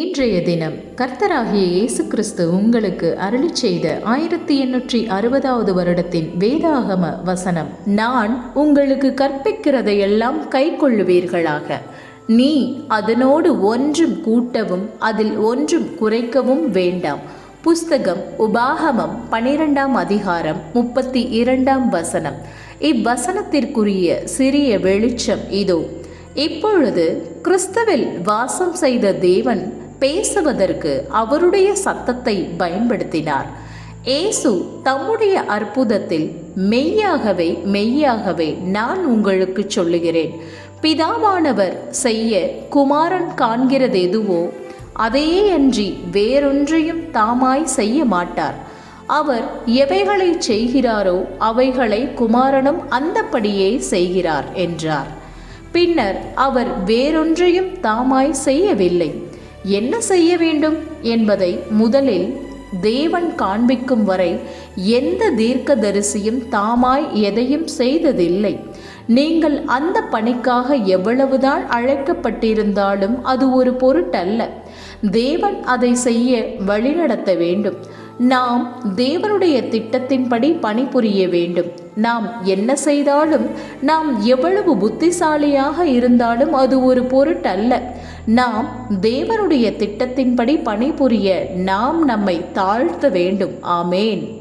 இன்றைய தினம் கர்த்தராகிய இயேசு கிறிஸ்து உங்களுக்கு அருளி செய்த ஆயிரத்தி எண்ணூற்றி அறுபதாவது வருடத்தின் வேதாகம வசனம். நான் உங்களுக்கு கற்பிக்கிறதையெல்லாம் கை கொள்ளுவீர்களாக நீ அதனோடு ஒன்றும் கூட்டவும் அதில் ஒன்றும் குறைக்கவும் வேண்டாம். புஸ்தகம் உபாகமம் பனிரெண்டாம் அதிகாரம் முப்பத்தி இரண்டாம் வசனம். இவ்வசனத்திற்குரிய சிறிய வெளிச்சம் இதோ. இப்பொழுது கிறிஸ்தவில் வாசம் செய்த தேவன் பேசுவதற்கு அவருடைய சத்தத்தை பயன்படுத்தினார். ஏசு தம்முடைய அற்புதத்தில் மெய்யாகவே மெய்யாகவே நான் உங்களுக்கு சொல்லுகிறேன். பிதாவானவர் செய்ய குமாரன் காண்கிறது எதுவோ அதையே அன்றி வேறொன்றையும் தாமாய் செய்ய மாட்டார் அவர் எவைகளை செய்கிறாரோ அவைகளை குமாரனும் அந்தப்படியே செய்கிறார் என்றார். பின்னர் அவர் வேறொன்றையும் தாமாய் செய்யவில்லை. என்ன செய்ய வேண்டும் என்பதை முதலில் தேவன் காண்பிக்கும் வரை எந்த தீர்க்கதரிசியும் தாமாய் எதையும் செய்ததில்லை. நீங்கள் அந்த பணிக்காக எவ்வளவுதான் அழைக்கப்பட்டிருந்தாலும் அது ஒரு பொருட்டல்ல. தேவன் அதை செய்ய வழிநடத்த வேண்டும். நாம் தேவனுடைய திட்டத்தின்படி பணிபுரிய வேண்டும். நாம் என்ன செய்தாலும் நாம் எவ்வளவு புத்திசாலியாக இருந்தாலும் அது ஒரு பொருட்டல்ல. நாம் தேவனுடைய திட்டத்தின்படி பணிபுரிய நாம் நம்மை தாழ்த்த வேண்டும். ஆமேன்.